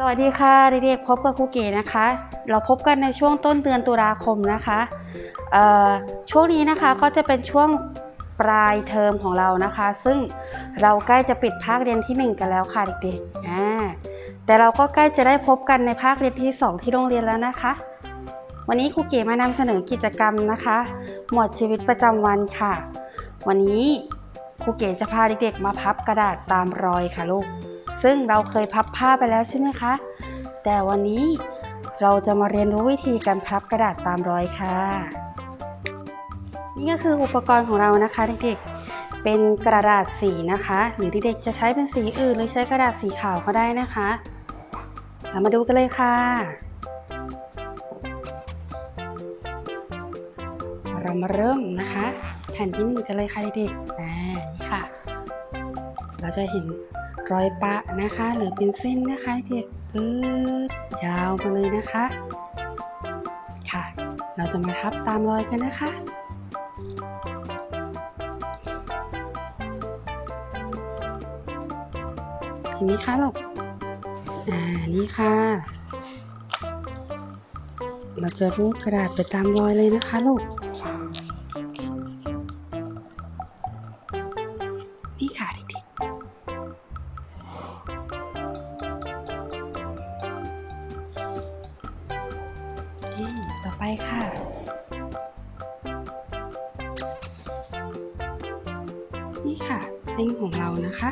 สวัสดีค่ะเด็กๆพบกับครูเก๋นะคะ เราพบกันในช่วงต้นเดือนตุลาคมนะคะช่วงนี้นะคะก็จะเป็นช่วงปลายเทอมของเรานะคะ ซึ่งเราใกล้จะปิดภาคเรียนที่ 1 กันแล้วค่ะเด็กๆแต่เราก็ใกล้จะได้พบกันในภาคเรียนที่ 2 ที่โรงเรียนแล้วนะคะ วันนี้ครูเก๋มานำเสนอกิจกรรมนะคะ หมวดชีวิตประจำวันค่ะ วันนี้ครูเก๋จะพาเด็กๆ มาพับกระดาษตามรอยค่ะลูก ซึ่งเราเคยพับผ้าไปแล้วใช่ไหมคะ แต่วันนี้เราจะมาเรียนรู้วิธีการพับกระดาษตามรอยค่ะ นี่ก็คืออุปกรณ์ของเรานะคะเด็กๆ เป็นกระดาษสีนะคะ หรือเด็กๆจะใช้เป็นสีอื่นหรือใช้กระดาษสีขาวก็ได้นะคะ เรามาดูกันเลยค่ะ เรามาเริ่มนะคะ แผ่นที่หนึ่งกันเลยค่ะเด็กๆนี่ค่ะ เราจะเห็น รอยปะนะคะ หรือเป็นเส้นนะคะเด็กปื๊ดยาวมาเลยนะคะ ค่ะ เราจะมาทับตามรอยกันนะคะทีนี้ค่ะลูกอ่า นี่ค่ะ เราจะรูดกระดาษไปตามรอยเลยนะคะลูก นี่ค่ะ นี่ค่ะเส้นของเรานะคะ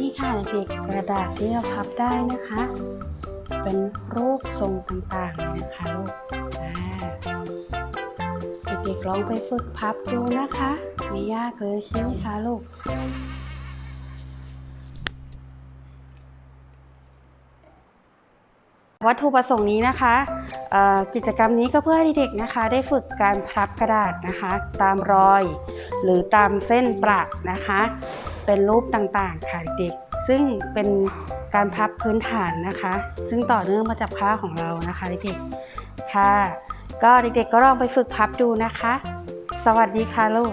นี่ค่ะเด็กกระดาษที่เราพับได้นะคะ เป็นรูปทรงต่างๆนะคะลูกเด็กๆลองไปฝึกพับดูนะคะ ไม่ยากเลยใช่ไหมคะลูกวัตถุประสงค์นี้นะคะกิจกรรมนี้ก็เพื่อให้เด็กนะคะ ได้ฝึกการพับกระดาษนะคะ ตามรอย หรือตามเส้นประนะคะ เป็นรูปต่างๆ ค่ะเด็กๆ ซึ่งเป็นการพับพื้นฐานนะคะ ซึ่งต่อเนื่องมาจากผ้าของเรานะคะเด็กๆค่ะ ก็เด็กๆก็ลองไปฝึกพับดูนะคะ สวัสดีค่ะลูก